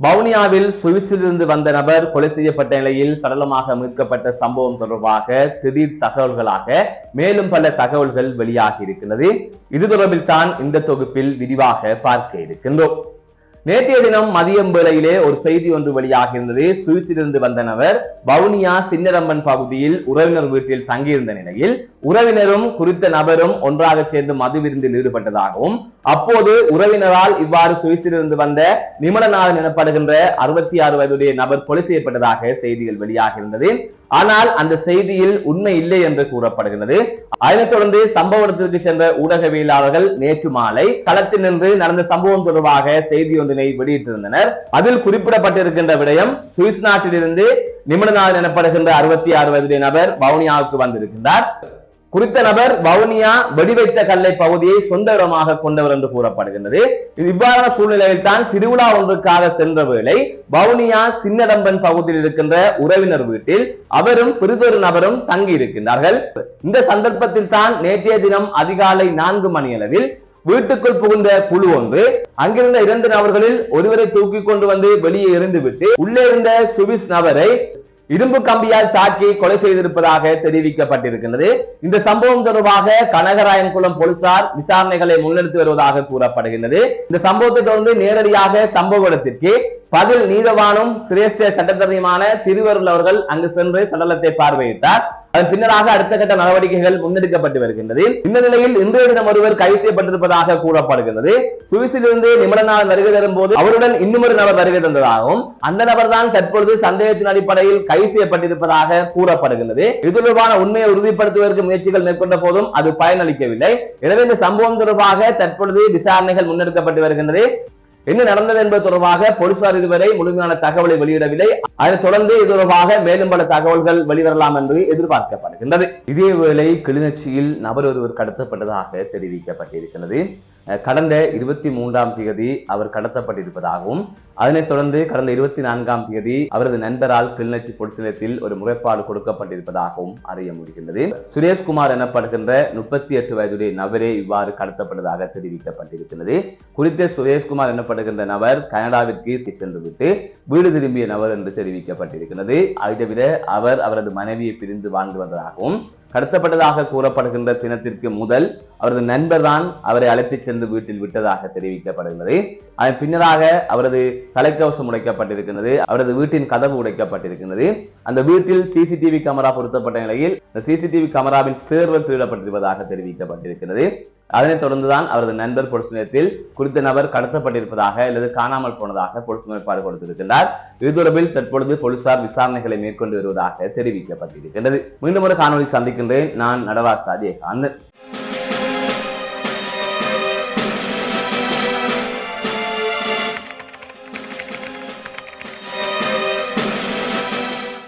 வவுனியாவில் சுவிஸிலிருந்து வந்த நபர் கொலை செய்யப்பட்ட நிலையில் சடலமாக மீட்கப்பட்ட சம்பவம் தொடர்பாக திடீர் தகவல்களாக மேலும் பல தகவல்கள் வெளியாகி இருக்கிறது இது தொடர்பில் தான் இந்த தொகுப்பில் விரிவாக பார்க்க இருக்கின்றோம். நேற்றைய தினம் மதியம் வேளையிலே ஒரு செய்தி ஒன்று வெளியாக இருந்தது சுவிஸிலிருந்து வந்த நபர் வவுனியா சின்னரம்பன் பகுதியில் உறவினர் வீட்டில் தங்கியிருந்த நிலையில் உறவினரும் குறித்த நபரும் ஒன்றாக சேர்ந்து மது விருந்தில் ஈடுபட்டதாகவும் அப்போது உறவினரால் இவ்வாறு சுவிஸிலிருந்து வந்த நிமலநாதன் எனப்படுகின்ற அறுபத்தி ஆறு வயதுடைய நபர் கொலை செய்யப்பட்டதாக செய்திகள் வெளியாக இருந்தது ஆனால் அந்த செய்தியில் உண்மை இல்லை என்று கூறப்படுகிறது அதனைத் தொடர்ந்து சம்பவ இடத்திற்கு சென்ற ஊடகவியலாளர்கள் நேற்று மாலை களத்தில் நின்று நடந்த சம்பவம் தொடர்பாக செய்தி ஒன்றினை வெளியிட்டிருந்தனர். அதில் குறிப்பிடப்பட்டிருக்கின்ற விடயம் சுவிஸ் நாட்டிலிருந்து நிமிடநாதன் எனப்படுகின்ற அறுபத்தி ஆறு வயதுடைய நபர் வவுனியாவுக்கு வந்திருக்கின்றார். குறித்த நபர் வவுனியா வெடிவைத்த கல்லை பகுதியை சொந்த இடமாக கொண்டவர் என்று கூறப்படுகின்றது. இவ்வாறான சூழ்நிலையில் தான் திருவிழா ஒன்றுக்காக சென்ற வேளை வவுனியா சின்னடம்பன் பகுதியில் இருக்கின்ற உறவினர் வீட்டில் அவரும் பிறிதொரு நபரும் தங்கி இருக்கின்றார்கள் இந்த சந்தர்ப்பத்தில் தான் நேற்றைய தினம் அதிகாலை நான்கு மணியளவில் வீட்டுக்குள் புகுந்த குழு ஒன்று அங்கிருந்த இரண்டு நபர்களில் ஒருவரை தூக்கி கொண்டு வந்து வெளியே எறிந்துவிட்டு உள்ளே இருந்த சுவிஸ் நபரை இரும்பு கம்பியால் தாக்கி கொலை செய்திருப்பதாக தெரிவிக்கப்பட்டிருக்கின்றது. இந்த சம்பவம் தொடர்பாக கனகராயன்குளம் போலீசார் விசாரணைகளை முன்னெடுத்து வருவதாக கூறப்படுகின்றது. இந்த சம்பவத்தை தொடர்ந்து நேரடியாக சம்பவ இடத்திற்கு பதில் நீதவானும் சிரேஷ்ட சட்டத்தரணியுமான திருவருள் அவர்கள் அங்கு சென்று சடலத்தை பார்வையிட்டார். அதன் பின்னராக அடுத்த கட்ட நடவடிக்கைகள் முன்னெடுக்கப்பட்டு வருகின்றது. இந்த நிலையில் இன்றைய தினம் ஒருவர் கைது செய்யப்பட்டிருப்பதாக கூறப்படுகின்றது. சுவிஸிலிருந்து நிமிடநாள் வருகை தரும் போது அவருடன் இன்னும் ஒரு நபர் வருகை தந்ததாகவும் அந்த நபர் தான் தற்பொழுது சந்தேகத்தின் அடிப்படையில் கைது செய்யப்பட்டிருப்பதாக கூறப்படுகின்றது. இது தொடர்பான உண்மையை உறுதிப்படுத்துவதற்கு முயற்சிகள் மேற்கொண்ட போதும் அது பயனளிக்கவில்லை. எனவே இந்த சம்பவம் தொடர்பாக தற்பொழுது விசாரணைகள் முன்னெடுக்கப்பட்டு வருகின்றது. என்ன நடந்தது என்பது தொடர்பாக போலீசார் இதுவரை முழுமையான தகவலை வெளியிடவில்லை. அதைத் தொடர்ந்து இது தொடர்பாக மேலும் பல தகவல்கள் வெளிவரலாம் என்று எதிர்பார்க்கப்படுகின்றது. இதேவேளை கிளிநொச்சியில் நபர் ஒருவர் கடத்தப்பட்டதாக தெரிவிக்கப்பட்டிருக்கிறது. கடந்த இருபத்தி மூன்றாம் தேதி அவர் கடத்தப்பட்டிருப்பதாகவும் அதனைத் தொடர்ந்து கடந்த இருபத்தி நான்காம் தேதி அவரது நண்பரால் கிளிநொச்சி போலீஸ் நிலையத்தில் ஒரு முறைப்பாடு கொடுக்கப்பட்டிருப்பதாகவும் அறிய முடிகின்றது. சுரேஷ்குமார் எனப்படுகின்ற முப்பத்தி எட்டு வயதுடைய நபரே இவ்வாறு கடத்தப்பட்டதாக தெரிவிக்கப்பட்டிருக்கிறது குறித்த சுரேஷ்குமார் எனப்படுகின்ற நபர் கனடாவிற்கு சென்றுவிட்டு வீடு திரும்பிய நபர் என்று தெரிவிக்கப்பட்டிருக்கிறது அதைவிட அவர் அவரது மனைவியை பிரிந்து வாழ்ந்து வந்ததாகவும் கடத்தப்பட்டதாக கூறப்படுகின்ற தினத்திற்கு முதல் அவரது நண்பர் தான் அவரை அழைத்துச் சென்று வீட்டில் விட்டதாக தெரிவிக்கப்படுகிறது. அதன் பின்னராக அவரது தலைக்கவசம் உடைக்கப்பட்டிருக்கிறது அவரது வீட்டின் கதவு உடைக்கப்பட்டிருக்கிறது அந்த வீட்டில் சிசிடிவி கேமரா பொருத்தப்பட்ட நிலையில் இந்த சிசிடிவி கேமராவின் சேர்வர் திருடப்பட்டிருப்பதாக தெரிவிக்கப்பட்டிருக்கிறது அதனைத் தொடர்ந்துதான் அவரது நண்பர் பொலிஸ் நிலையத்தில் குறித்த நபர் கடத்தப்பட்டிருப்பதாக அல்லது காணாமல் போனதாக பொலிஸ் முறைப்பாடு கொடுத்திருக்கிறார் இது தொடர்பில் தற்பொழுது போலீசார் விசாரணைகளை மேற்கொண்டு வருவதாக தெரிவிக்கப்பட்டிருக்கிறது மீண்டும் ஒரு காணொலி சந்திக்கின்றேன். நான் நடராஜ் ஜெயகாந்தன்